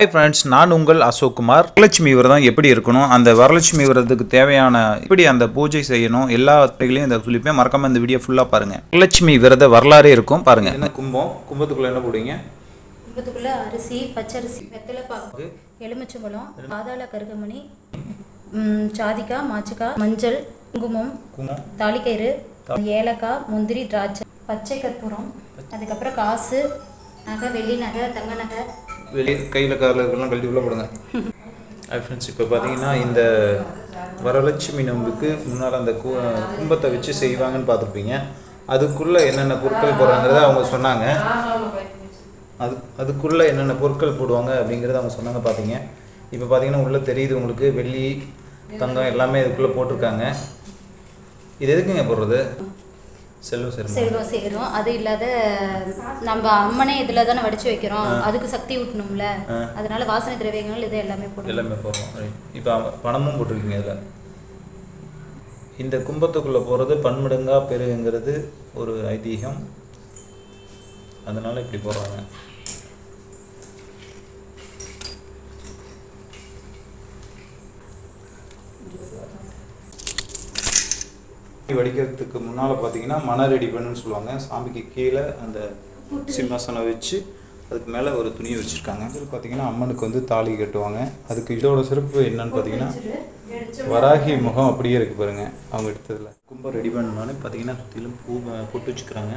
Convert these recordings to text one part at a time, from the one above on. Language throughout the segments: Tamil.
ஹாய் ஃப்ரெண்ட்ஸ் நான் உங்கள் அசோக் குமார் வரலட்சுமி விரதம் எப்படி இருக்கணும் அந்த வரலட்சுமி விரதத்துக்கு தேவையான எப்படி அந்த பூஜை செய்யணும் எல்லா வார்த்தைகளையும் இந்த சொல்லிப்பேன். மறக்காம இந்த வீடியோ ஃபுல்லாக பாருங்க. வரலட்சுமி விரத வரலாறே இருக்கும் பாருங்க. என்ன கும்பம்? கும்பத்துக்குள்ள என்ன போடுவீங்க? கும்பத்துக்குள்ள அரிசி பச்சரிசி வெத்தலைப்பாக்கு எலுமிச்சம்பழம் பாதாள கருகமணி ம், சாதிக்காய் மாச்சிக்காய் மஞ்சள் குங்குமம் குங்குமம். தாலிக்கயிறு ஏலக்காய் முந்திரி திராட்சை பச்சை கற்பூரம் அதுக்கப்புறம் காசு நகை வெள்ளி நகை தங்க நகை வெளியே கையில் காரில் இருக்கலாம் கழட்டி உள்ள போடுங்க. ஹாய் ஃப்ரெண்ட்ஸ் இப்போ பார்த்தீங்கன்னா இந்த வரலட்சுமி நோம்புக்கு முன்னால் அந்த கு கும்பத்தை வச்சு செய்வாங்கன்னு பார்த்துருப்பீங்க அதுக்குள்ளே என்னென்ன பொருட்கள் போடுறாங்கிறத அவங்க சொன்னாங்க. அது அதுக்குள்ளே என்னென்ன பொருட்கள் போடுவாங்க அப்படிங்கிறத அவங்க சொன்னாங்க பார்த்தீங்க இப்போ பார்த்தீங்கன்னா உள்ளே தெரியுது உங்களுக்கு வெள்ளி தங்கம் எல்லாமே இதுக்குள்ளே போட்டிருக்காங்க. இது எதுக்குங்க போடுறது? செல்வம் சேரும். அது இல்லாத நம்ம அம்மனே இதில் தானே வடிச்சு வைக்கிறோம். அதுக்கு சக்தி ஊட்டணும்ல. அதனால வாசனை திரவியங்கள் இது எல்லாமே போடும் எல்லாமே போடுறோம் இப்போ பணமும் போட்டிருக்கீங்க இதில் இந்த கும்பத்துக்குள்ளே போகிறது பன்மடங்கா பெருகுங்கிறது ஒரு ஐதீகம். அதனால் இப்படி போடுறாங்க. வடிக்கிறதுக்கு முன்னால் பார்த்தீங்கன்னா மண ரெடி பண்ணுன்னு சொல்லுவாங்க. சாமிக்கு கீழே அந்த சிம்மாசனம் வச்சு அதுக்கு மேலே ஒரு துணி வச்சுருக்காங்க. இது பார்த்தீங்கன்னா அம்மனுக்கு வந்து தாலி கட்டுவாங்க. அதுக்கு இதோட சிறப்பு என்னன்னு பார்த்தீங்கன்னா வராகி முகம் அப்படியே இருக்குது பாருங்க. அவங்க எடுத்ததில். கும்பம் ரெடி பண்ணோன்னே பார்த்தீங்கன்னா சுற்றிலும் பூ போட்டு வச்சுக்கிறாங்க.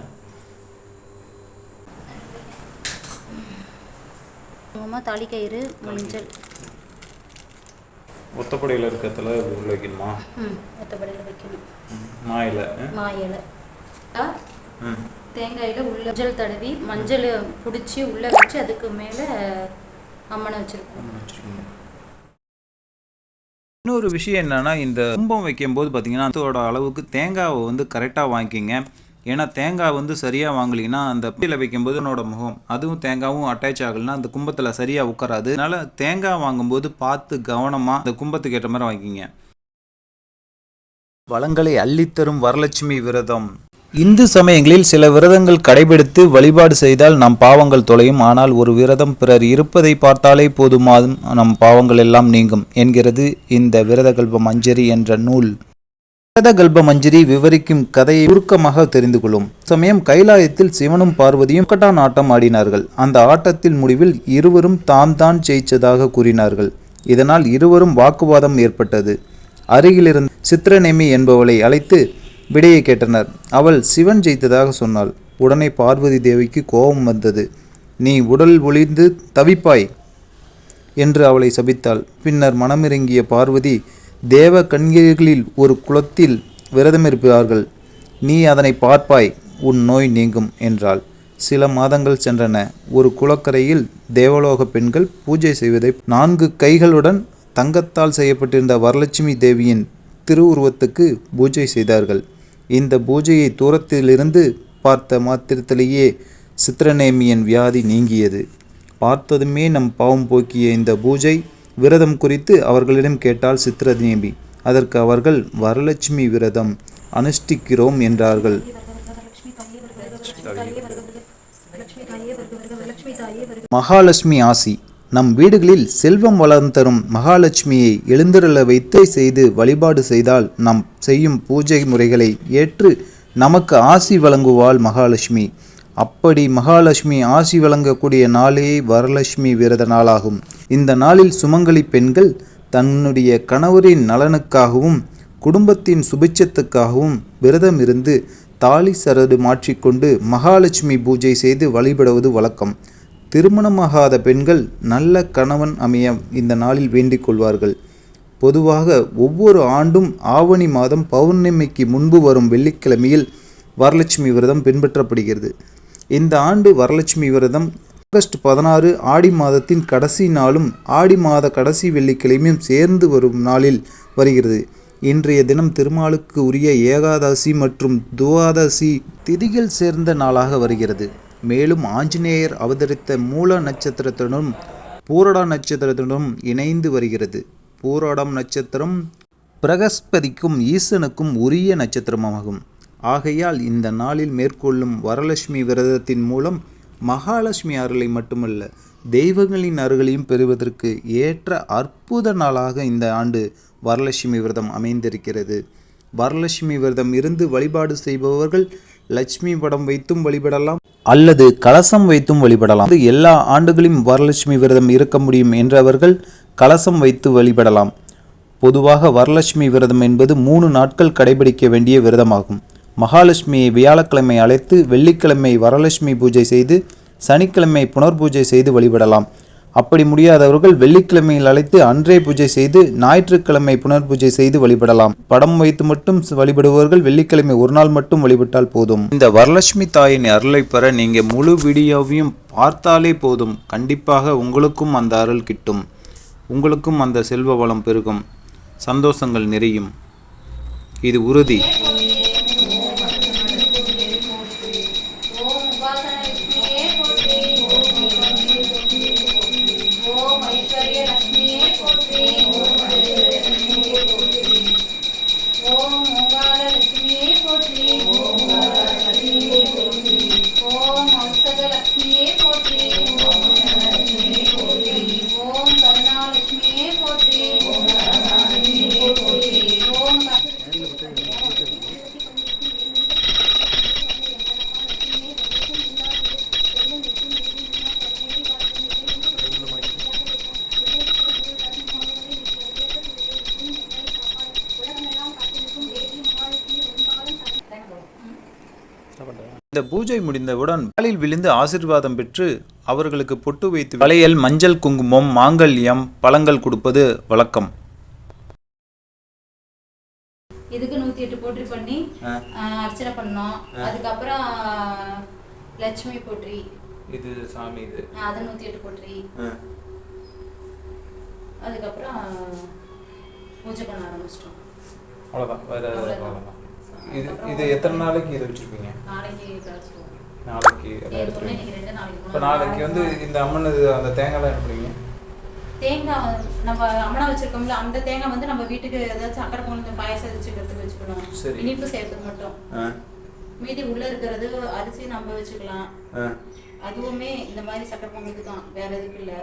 தாலி கயிறு மஞ்சள். ஒத்தப்படையில் இருக்கிறதுல உள்ள வைக்கணுமா? ம் மற்றபடியில் வைக்கணும். மாயில். மா. இலை ஆ, ம். தேங்காயில் உள்ள மஞ்சள் தடவி மஞ்சள் பிடிச்சி உள்ளே வச்சு அதுக்கு மேலே அம்மனை வச்சுருக்கோம். இன்னொரு விஷயம் என்னன்னா இந்த கும்பம் வைக்கும்போது பார்த்தீங்கன்னா அதோட அளவுக்கு தேங்காவை வந்து கரெக்டாக வாங்கிக்கிங்க. ஏன்னா தேங்காய் வந்து சரியாக வாங்கலைன்னா அந்த பீல வைக்கும்போது என்னோட முகம் அதுவும் தேங்காவும் அட்டாச் ஆகலைன்னா அந்த கும்பத்தில் சரியாக உட்காராது. அதனால தேங்காய் வாங்கும்போது பார்த்து கவனமாக அந்த கும்பத்துக்கு ஏற்ற மாதிரி வாங்கிக்கிங்க. வளங்களை அள்ளித்தரும் வரலட்சுமி விரதம். இந்து சமயங்களில் சில விரதங்கள் கடைபிடித்து வழிபாடு செய்தால் நம் பாவங்கள் தொலையும். ஆனால் ஒரு விரதம் பிறர் இருப்பதை பார்த்தாலே போதுமாதும். நம் பாவங்கள் எல்லாம் நீங்கும் என்கிறது இந்த விரதகல்ப மஞ்சரி என்ற நூல். கதகல்ப மஞ்சரி விவரிக்கும் கதையை சுருக்கமாக தெரிந்து கொள்ளும். சமயம் கைலாயத்தில் சிவனும் பார்வதியும் கட்டான் ஆட்டம் ஆடினார்கள். அந்த ஆட்டத்தில் முடிவில் இருவரும் தாம் தான் ஜெயிச்சதாக கூறினார்கள். இதனால் இருவரும் வாக்குவாதம் ஏற்பட்டது. அருகிலிருந்த சித்திரநேமி என்பவளை அழைத்து விடையை கேட்டனர். அவள் சிவன் ஜெயித்ததாக சொன்னாள். உடனே பார்வதி தேவிக்கு கோபம் வந்தது. நீ உடல் ஒளிந்து தவிப்பாய் என்று அவளை சபித்தாள். பின்னர் மனமிறங்கிய பார்வதி தேவ கண்களில் ஒரு குளத்தில் விரதமிருப்பார்கள் நீ அதனை பார்ப்பாய் உன் நோய் நீங்கும் என்றாள். சில மாதங்கள் சென்றன. ஒரு குளக்கரையில் தேவலோக பெண்கள் பூஜை செய்வதை நான்கு கைகளுடன் தங்கத்தால் செய்யப்பட்டிருந்த வரலட்சுமி தேவியின் திருவுருவத்துக்கு பூஜை செய்தார்கள். இந்த பூஜையை தூரத்திலிருந்து பார்த்த மாத்திரத்திலேயே சித்திரநேமியின் வியாதி நீங்கியது. பார்த்ததுமே நம் பாவம் போக்கிய இந்த பூஜை விரதம் குறித்து அவர்களிடம் கேட்டால் சித்திரநேமி அதற்கு அவர்கள் வரலட்சுமி விரதம் அனுஷ்டிக்கிறோம் என்றார்கள். மகாலட்சுமி ஆசி நம் வீடுகளில் செல்வம் வளம் தரும் மகாலட்சுமியை எழுந்திரள வைத்தே செய்து வழிபாடு செய்தால் நாம் செய்யும் பூஜை முறைகளை ஏற்று நமக்கு ஆசி வழங்குவாள் மகாலட்சுமி. அப்படி மகாலட்சுமி ஆசி வழங்கக்கூடிய நாளே வரலட்சுமி விரத நாளாகும். இந்த நாளில் சுமங்கலி பெண்கள் தன்னுடைய கணவரின் நலனுக்காகவும் குடும்பத்தின் சுபிட்சத்துக்காகவும் விரதம் இருந்து தாலி சரடு மாற்றிக்கொண்டு மகாலட்சுமி பூஜை செய்து வழிபடுவது வழக்கம். திருமணமாகாத பெண்கள் நல்ல கணவன் அமைய இந்த நாளில் வேண்டிக் கொள்வார்கள். பொதுவாக ஒவ்வொரு ஆண்டும் ஆவணி மாதம் பௌர்ணமிக்கு முன்பு வரும் வெள்ளிக்கிழமையில் வரலட்சுமி விரதம் பின்பற்றப்படுகிறது. இந்த ஆண்டு வரலட்சுமி விரதம் ஆகஸ்ட் பதினாறு ஆடி மாதத்தின் கடைசி நாளும் ஆடி மாத கடைசி வெள்ளிக்கிழமையும் சேர்ந்து வரும் நாளில் வருகிறது. இன்றைய தினம் திருமாலுக்கு உரிய ஏகாதசி மற்றும் துவாதசி திதிகள் சேர்ந்த நாளாக வருகிறது. மேலும் ஆஞ்சநேயர் அவதரித்த மூல நட்சத்திரத்துடனும் பூரடா நட்சத்திரத்துடனும் இணைந்து வருகிறது. பூரடம் நட்சத்திரம் பிரகஸ்பதிக்கும் ஈசனுக்கும் உரிய நட்சத்திரமாகும். ஆகையால் இந்த நாளில் மேற்கொள்ளும் வரலட்சுமி விரதத்தின் மூலம் மகாலட்சுமி அருளை மட்டுமல்ல தெய்வங்களின் அருளையும் பெறுவதற்கு ஏற்ற அற்புத நாளாக இந்த ஆண்டு வரலட்சுமி விரதம் அமைந்திருக்கிறது. வரலட்சுமி விரதம் இருந்து வழிபாடு செய்பவர்கள் லட்சுமி படம் வைத்தும் வழிபடலாம் அல்லது கலசம் வைத்தும் வழிபடலாம். எல்லா ஆண்டுகளையும் வரலட்சுமி விரதம் இருக்க முடியும் என்றவர்கள் கலசம் வைத்து வழிபடலாம். பொதுவாக வரலட்சுமி விரதம் என்பது மூணு நாட்கள் கடைபிடிக்க வேண்டிய விரதமாகும். மகாலட்சுமியை வியாழக்கிழமை அழைத்து வெள்ளிக்கிழமை வரலட்சுமி பூஜை செய்து சனிக்கிழமை புனர்பூஜை செய்து வழிபடலாம். அப்படி முடியாதவர்கள் வெள்ளிக்கிழமையில் அழைத்து அன்றே பூஜை செய்து ஞாயிற்றுக்கிழமை புனர்பூஜை செய்து வழிபடலாம். படம் வைத்து மட்டும் வழிபடுபவர்கள் வெள்ளிக்கிழமை ஒரு நாள் மட்டும் வழிபட்டால் போதும். இந்த வரலட்சுமி தாயின் அருளை பெற நீங்கள் முழு வீடியோவையும் பார்த்தாலே போதும். கண்டிப்பாக உங்களுக்கும் அந்த அருள் கிட்டும். உங்களுக்கும் அந்த செல்வ வளம் பெருகும். சந்தோஷங்கள் நிறையும். இது உறுதி. இந்த பூஜை முடிந்தவுடன் காலில் விழுந்து ஆசிர்வாதம் பெற்று அவர்களுக்கு பொட்டு வைத்து வளையல் மஞ்சள் குங்குமம் மாங்கல்யம் பழங்கள் கொடுப்பது வழக்கம். இதுக்கு நூத்தி எட்டு போற்றி பண்ணி அர்ச்சனை பண்ணோம். அதுக்கப்புறம் லட்சுமி போற்றி. இது சாமி இது. அது நூத்தி எட்டு போற்றி. அதுக்கப்புறம் பூஜை பண்ண ஆரம்பிச்சிட்டோம். அவ்வளோதான் வேற. இது இது எத்தனை நாளைக்கு இது வச்சிருப்பீங்க? நாளைக்கு இப்போ நாளைக்கு நாள் வந்து இந்த அம்மன் இது அந்த தேங்காய்லாம் என்ன பண்ணுவீங்க? தேங்காய் நம்ம அம்மனா வச்சிருக்கோம்ல அந்த தேங்காய் வந்து நம்ம வீட்டுக்கு ஏதாச்சும் அக்கறை பொண்ணு பாயசம் வச்சுக்கிறதுக்கு வச்சுக்கணும். இனிப்பு செய்யறதுக்கு மட்டும். மீதி உள்ள இருக்கிறது அரிசி நம்ம வச்சுக்கலாம். அதுவுமே இந்த மாதிரி சக்கரை பொங்கலுக்கு தான் வேற எதுக்கு இல்ல.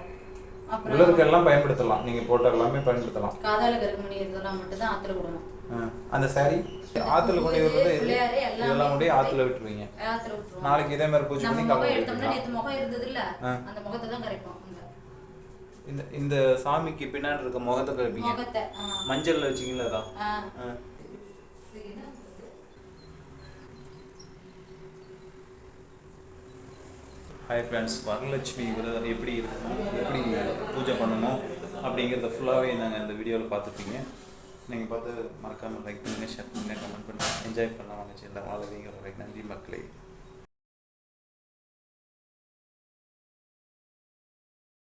உள்ள அப்புறம் இருக்க பயன்படுத்தலாம். நீங்க போட்ட எல்லாமே பயன்படுத்தலாம். காதால கருமணி இதெல்லாம் மட்டும் தான் ஆத்துல விடணும் அந்த சாரி ஆத்துல கொண்டு விடுறது இதெல்லாம் கொண்டு ஆத்துல விட்டுருவீங்க. நாளைக்கு இதே மாதிரி பூஜை பண்ணி முகம் எடுத்தோம்னா. நேத்து முகம் இருந்தது இல்ல. அந்த முகத்தை தான் கரைப்போம். இந்த இந்த சாமிக்கு பின்னாடி இருக்க முகத்தை ஆ. மஞ்சள்ல வச்சீங்களா அதான். ஹாய் ஃப்ரெண்ட்ஸ் வரலட்சுமி விரதம் எப்படி இருக்கணும்? எப்படி அப்படிங்கிறத ஃபுல்லாகவே நாங்கள் இந்த வீடியோவில் பார்த்துருப்பீங்க நீங்கள் பார்த்து மறக்காமல் லைக் பண்ணுங்கள் ஷேர் பண்ணுங்கள் கமெண்ட் பண்ணுங்கள் என்ஜாய் பண்ணலாம் வாங்க சரி வாழ நன்றி மக்களே.